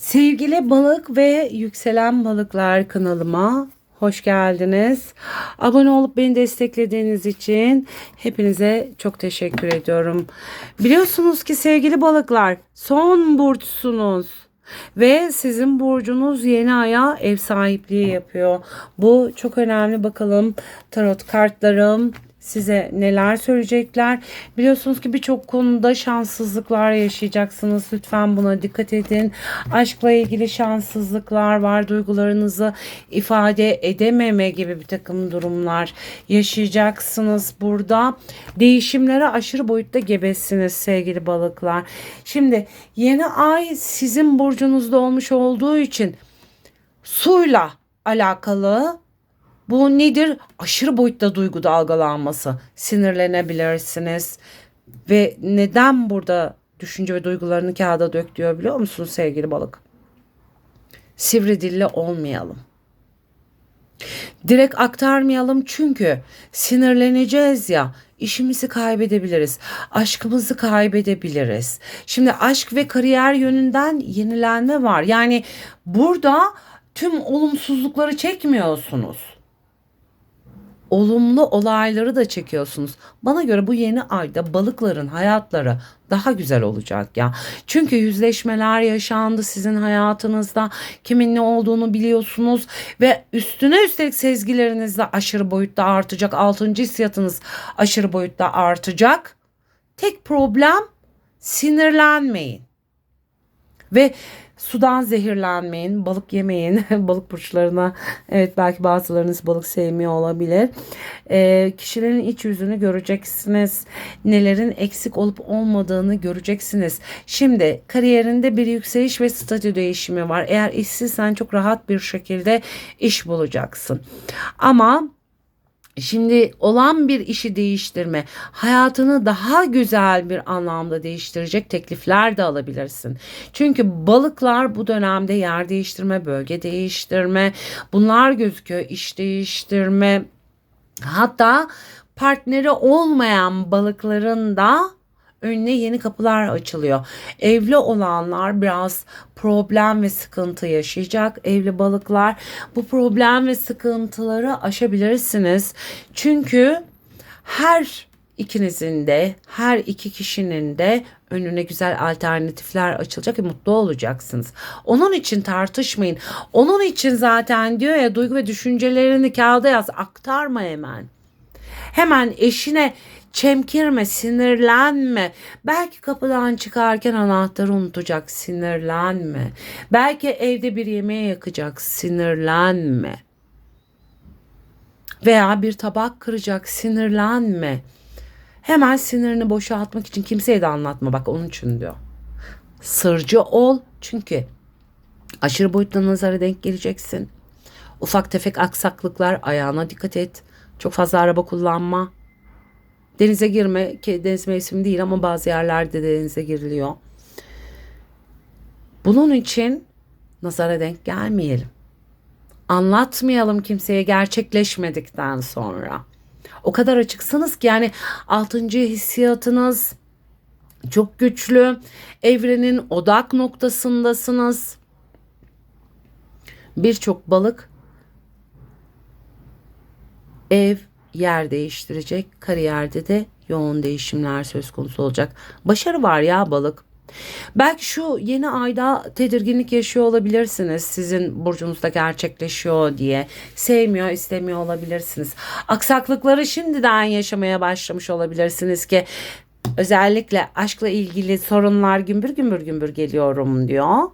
Sevgili balık ve yükselen balıklar kanalıma hoş geldiniz. Abone olup beni desteklediğiniz için hepinize çok teşekkür ediyorum. Biliyorsunuz ki sevgili balıklar son burçsunuz. Ve sizin burcunuz yeni aya ev sahipliği yapıyor. Bu çok önemli. Bakalım tarot kartlarım size neler söyleyecekler. Biliyorsunuz ki birçok konuda şanssızlıklar yaşayacaksınız. Lütfen buna dikkat edin. Aşkla ilgili şanssızlıklar var. Duygularınızı ifade edememe gibi bir takım durumlar yaşayacaksınız burada. Değişimlere aşırı boyutta gebesiniz sevgili balıklar. Şimdi yeni ay sizin burcunuzda olmuş olduğu için suyla alakalı bu nedir? Aşırı boyutta duygu dalgalanması. Sinirlenebilirsiniz. Ve neden burada düşünce ve duygularını kağıda dök diyor biliyor musunuz sevgili balık? Sivri dilli olmayalım. Direkt aktarmayalım çünkü sinirleneceğiz ya işimizi kaybedebiliriz. Aşkımızı kaybedebiliriz. Şimdi aşk ve kariyer yönünden yenilenme var. Yani burada tüm olumsuzlukları çekmiyorsunuz olumlu olayları da çekiyorsunuz. Bana göre bu yeni ayda balıkların hayatları daha güzel olacak ya. Çünkü yüzleşmeler yaşandı sizin hayatınızda. Kimin ne olduğunu biliyorsunuz ve üstüne üstelik sezgileriniz de aşırı boyutta artacak. Altıncı hissiyatınız aşırı boyutta artacak. Tek problem sinirlenmeyin. Ve sudan zehirlenmeyin, balık yemeyin. balık burçlarına evet belki bazılarınız balık sevmiyor olabilir. E, kişilerin iç yüzünü göreceksiniz. Nelerin eksik olup olmadığını göreceksiniz. Şimdi kariyerinde bir yükseliş ve statü değişimi var. Eğer işsizsen çok rahat bir şekilde iş bulacaksın. Ama Şimdi olan bir işi değiştirme, hayatını daha güzel bir anlamda değiştirecek teklifler de alabilirsin. Çünkü balıklar bu dönemde yer değiştirme, bölge değiştirme, bunlar gözüküyor. iş değiştirme. Hatta partneri olmayan balıkların da önüne yeni kapılar açılıyor. Evli olanlar biraz problem ve sıkıntı yaşayacak. Evli balıklar bu problem ve sıkıntıları aşabilirsiniz. Çünkü her ikinizin de her iki kişinin de önüne güzel alternatifler açılacak ve mutlu olacaksınız. Onun için tartışmayın. Onun için zaten diyor ya duygu ve düşüncelerini kağıda yaz aktarma hemen. Hemen eşine Çemkirme, sinirlenme. Belki kapıdan çıkarken anahtarı unutacak, sinirlenme. Belki evde bir yemeğe yakacak, sinirlenme. Veya bir tabak kıracak, sinirlenme. Hemen sinirini boşaltmak için kimseye de anlatma bak onun için diyor. Sırcı ol çünkü aşırı boyutta nazara denk geleceksin. Ufak tefek aksaklıklar ayağına dikkat et. Çok fazla araba kullanma. Denize girme ki deniz mevsimi değil ama bazı yerlerde de denize giriliyor. Bunun için nazara denk gelmeyelim. Anlatmayalım kimseye gerçekleşmedikten sonra. O kadar açıksınız ki yani altıncı hissiyatınız çok güçlü. Evrenin odak noktasındasınız. Birçok balık ev, yer değiştirecek. Kariyerde de yoğun değişimler söz konusu olacak. Başarı var ya balık. Belki şu yeni ayda tedirginlik yaşıyor olabilirsiniz. Sizin burcunuzda gerçekleşiyor diye. Sevmiyor, istemiyor olabilirsiniz. Aksaklıkları şimdiden yaşamaya başlamış olabilirsiniz ki özellikle aşkla ilgili sorunlar gümbür gümbür gümbür geliyorum diyor.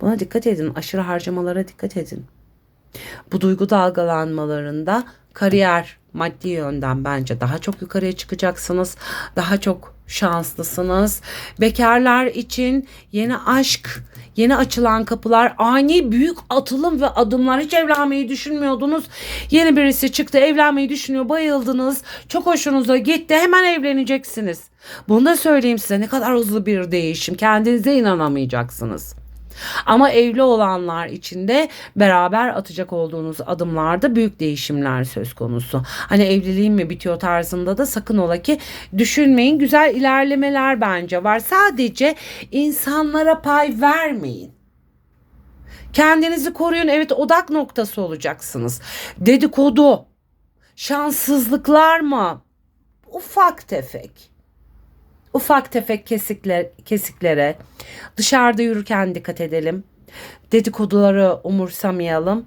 Buna dikkat edin. Aşırı harcamalara dikkat edin. Bu duygu dalgalanmalarında kariyer maddi yönden bence daha çok yukarıya çıkacaksınız. Daha çok şanslısınız. Bekarlar için yeni aşk, yeni açılan kapılar, ani büyük atılım ve adımlar. Hiç evlenmeyi düşünmüyordunuz. Yeni birisi çıktı, evlenmeyi düşünüyor, bayıldınız. Çok hoşunuza gitti. Hemen evleneceksiniz. Bunu da söyleyeyim size ne kadar hızlı bir değişim. Kendinize inanamayacaksınız. Ama evli olanlar için de beraber atacak olduğunuz adımlarda büyük değişimler söz konusu. Hani evliliğim mi bitiyor tarzında da sakın ola ki düşünmeyin. Güzel ilerlemeler bence var. Sadece insanlara pay vermeyin. Kendinizi koruyun. Evet odak noktası olacaksınız. Dedikodu, şanssızlıklar mı? Ufak tefek ufak tefek kesikler, kesiklere dışarıda yürürken dikkat edelim. Dedikoduları umursamayalım.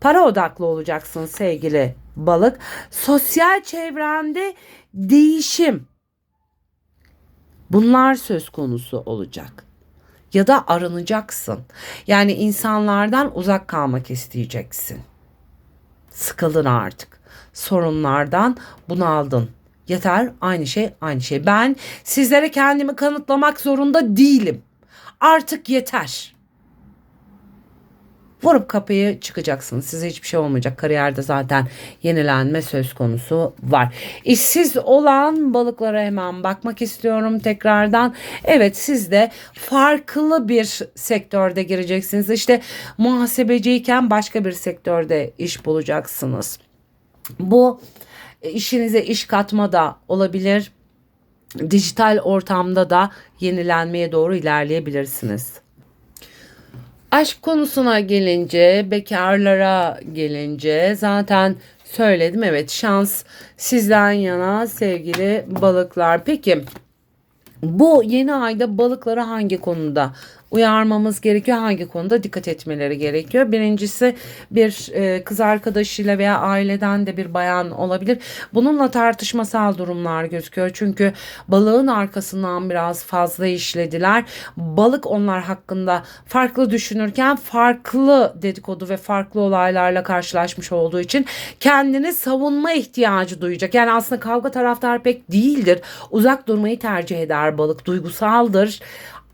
Para odaklı olacaksın sevgili balık. Sosyal çevrende değişim. Bunlar söz konusu olacak. Ya da arınacaksın. Yani insanlardan uzak kalmak isteyeceksin. Sıkıldın artık. Sorunlardan bunaldın. Yeter aynı şey aynı şey. Ben sizlere kendimi kanıtlamak zorunda değilim. Artık yeter. Vurup kapıyı çıkacaksınız. Size hiçbir şey olmayacak. Kariyerde zaten yenilenme söz konusu var. İşsiz olan balıklara hemen bakmak istiyorum tekrardan. Evet siz de farklı bir sektörde gireceksiniz. İşte muhasebeciyken başka bir sektörde iş bulacaksınız. Bu işinize iş katma da olabilir. Dijital ortamda da yenilenmeye doğru ilerleyebilirsiniz. Aşk konusuna gelince, bekarlara gelince zaten söyledim. Evet şans sizden yana sevgili balıklar. Peki bu yeni ayda balıkları hangi konuda uyarmamız gerekiyor? Hangi konuda dikkat etmeleri gerekiyor? Birincisi bir e, kız arkadaşıyla veya aileden de bir bayan olabilir. Bununla tartışmasal durumlar gözüküyor. Çünkü balığın arkasından biraz fazla işlediler. Balık onlar hakkında farklı düşünürken farklı dedikodu ve farklı olaylarla karşılaşmış olduğu için kendini savunma ihtiyacı duyacak. Yani aslında kavga taraftar pek değildir. Uzak durmayı tercih eder balık. Duygusaldır.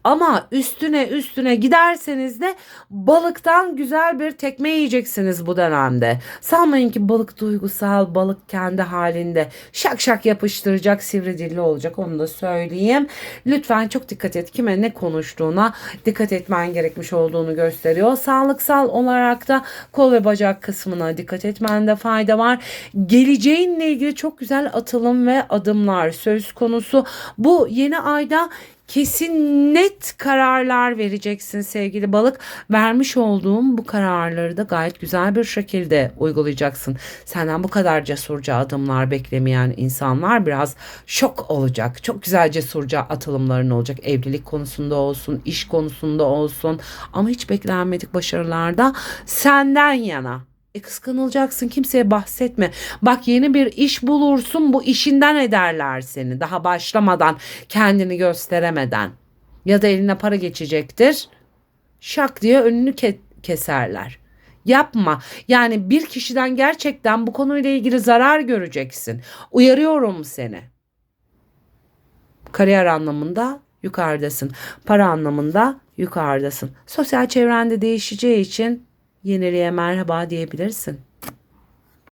Ama üstüne üstüne giderseniz de balıktan güzel bir tekme yiyeceksiniz bu dönemde. Sanmayın ki balık duygusal, balık kendi halinde şak şak yapıştıracak, sivri dilli olacak onu da söyleyeyim. Lütfen çok dikkat et kime ne konuştuğuna dikkat etmen gerekmiş olduğunu gösteriyor. Sağlıksal olarak da kol ve bacak kısmına dikkat etmende fayda var. Geleceğinle ilgili çok güzel atılım ve adımlar söz konusu. Bu yeni ayda kesin net kararlar vereceksin sevgili balık. Vermiş olduğum bu kararları da gayet güzel bir şekilde uygulayacaksın. Senden bu kadar cesurca adımlar beklemeyen insanlar biraz şok olacak. Çok güzel cesurca atılımların olacak. Evlilik konusunda olsun, iş konusunda olsun ama hiç beklenmedik başarılarda senden yana. E kıskanılacaksın kimseye bahsetme. Bak yeni bir iş bulursun bu işinden ederler seni daha başlamadan kendini gösteremeden. Ya da eline para geçecektir. Şak diye önünü ke- keserler. Yapma. Yani bir kişiden gerçekten bu konuyla ilgili zarar göreceksin. Uyarıyorum seni. Kariyer anlamında yukarıdasın. Para anlamında yukarıdasın. Sosyal çevrende değişeceği için yeniliğe merhaba diyebilirsin.